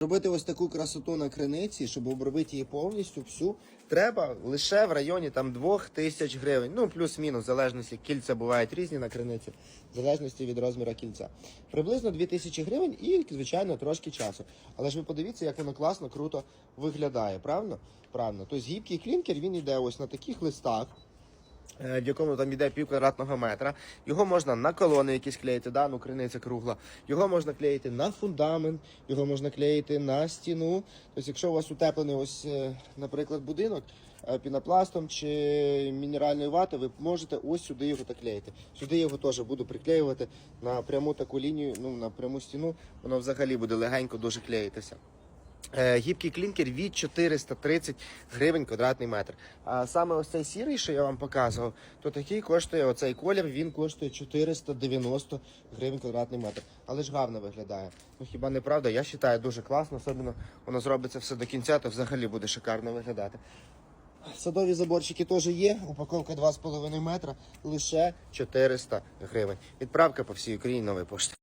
Робити ось таку красоту на криниці, щоб обробити її повністю всю, треба лише в районі там 2 тисяч гривень. Ну, плюс-мінус, в залежності, кільця бувають різні на криниці, в залежності від розміру кільця. Приблизно 2 тисячі гривень і, звичайно, трошки часу. Але ж ви подивіться, як воно класно, круто виглядає, правильно? Правильно. Тобто гібкий клінкер, він йде ось на таких листах. Е, В якому там йде пів квадратного метра. Його можна на колони якісь клеїти, да? ну криниця кругла. Його можна клеїти на фундамент, його можна клеїти на стіну. Тобто, якщо у вас утеплений ось, е, наприклад, будинок е, пінопластом чи мінеральною ватою, ви можете ось сюди його так клеїти. Сюди його теж буду приклеювати на пряму таку лінію, ну на пряму стіну, воно взагалі буде легенько дуже клеїтися. Е, Гібкий клінкер від 430 гривень квадратний метр. А саме ось цей сірий, що я вам показував, то такий коштує оцей колір, він коштує 490 гривень квадратний метр. Але ж гарно виглядає. Ну хіба не правда? Я вважаю дуже класно, особливо воно зробиться все до кінця, то взагалі буде шикарно виглядати. Садові заборчики теж є. Упаковка 2,5 метра, лише 400 гривень. Відправка по всій Україні нової пошти.